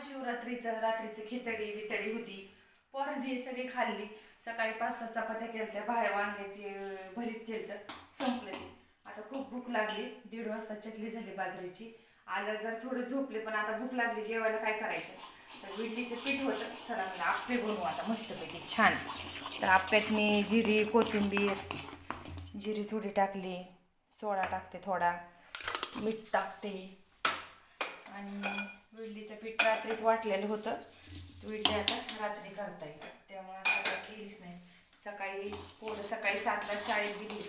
महाशिवरात्रीचं रात्रीचं खिचडी बिचडी होती. पोरांनी सगळी खाल्ली. सकाळी पाच सात चपात्या केल्या बाहेर वांग्याची भरीत केलं संपलं ते. आता खूप भूक लागली. दीड वाजता चकली झाली बाजरीची. आलं जर थोडं झोपले पण आता भूक लागली जेवायला काय करायचं? तर विडलीचं पीठ होतं. चला मला आप्पे बनवू आता मस्तपैकी. छान. तर आप्प्यात मी जिरी कोथिंबीर जिरी थोडी टाकली. सोडा टाकते थोडा. मीठ टाकते. आणि इडलीचं पीठ रात्रीच वाटलेलं होतं. तो इडली आता रात्री करता येईल त्यामुळे आता केलीच नाही. सकाळी पोरं सकाळी सातला शाळेत गेली.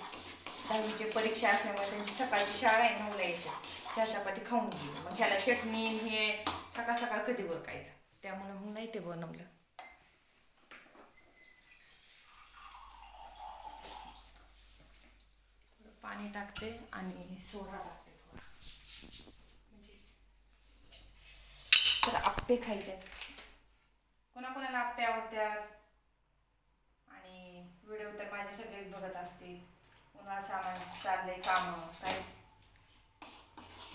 दहावीची परीक्षा असल्यामुळे त्यांची सकाळची शाळा आहे नऊला येते. चार चपाती खाऊन गेली. मग ह्याला चटणी हे सकाळ सकाळ कधी उरकायचं? त्यामुळे मग नाही ते बनवलं. पाणी टाकते आणि सोडा टाकते थोडा म्हणजे तर आप्पे खायचे कोणाकोणाला आप्पे आवडतात? आणि व्हिडिओ तर माझे सगळेच बघत असतील. उन्हाळा सामान चाललंय कामं काय?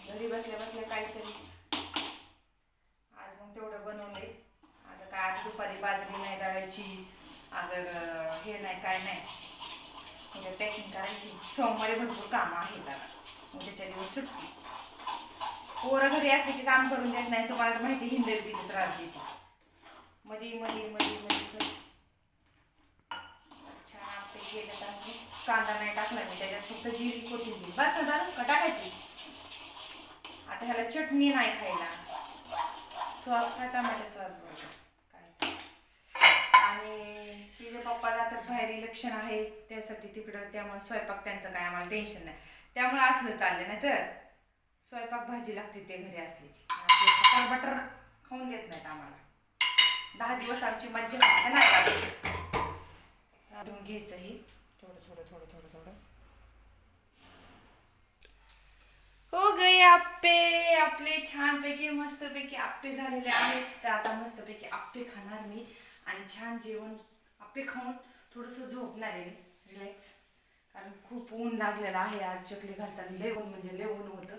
घरी बसल्या बसल्या काहीतरी. आज मग तेवढं बनवले आज काय आज दुपारी बाजरी नाही डाळायची अगर हे नाही काय नाही. म्हणजे पॅकिंग करायची. सोमवारी भरपूर कामं आहेत आता. उद्याच्या दिवस सुट्टी. पोरं घरी असले की काम करून देत नाही तुम्हाला माहिती हिंदर तिथे त्रास देते. मध्ये मध्ये मध्ये मध्ये छान आपले केले तर असे कांदा नाही टाकला मी त्याच्यात फक्त जिरी कोथिंबीर. बस ना दादा का टाकायची? आता ह्याला चटणी नाही खायला. सॉस काय टमाटे सॉस बरोबर. काय? आणि तिचे पप्पाला तर बाहेर इलेक्शन आहे त्यासाठी तिकडं त्यामुळे स्वयंपाक त्यांचं काय आम्हाला टेन्शन नाही. त्यामुळे असलं चाललं नाही तर स्वयंपाक भाजी लागते ते घरी असली. आपले बटर खाऊन देत नाहीत आम्हाला. दहा दिवस आमची मज्जा ना काढून घ्यायचं ही. थोडं थोडं थोडं थोडं थोडं. हो गए आप्पे. आपले छानपैकी मस्तपैकी आप्पे झालेले आहेत. तर आता मस्तपैकी आप्पे खाणार मी. आणि छान जेवण आप्पे खाऊन थोडंसं झोपणार आहे मी. रिलॅक्स कारण खूप ऊन लागलेलं आहे. आज चकली घालताना लय ऊन म्हणजे लय ऊन होतं.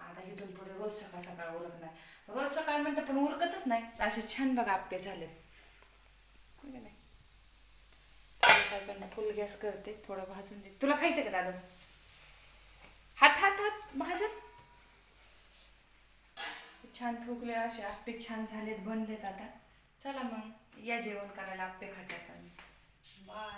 आता इथून पुढे रोज सकाळ सकाळ उरकणार रोज सकाळ म्हणतं पण उरकतच नाही. असे छान बघा आप्पे झालेत. हो नाही. फुल गॅस करते. थोडं भाजून दे. तुला खायचं का दादा? हात हात हात भाजत छान फुगले असे. आप्पे छान झालेत बनलेत आता. चला मग. या जेवण करायला आप्पे खात्यात बाय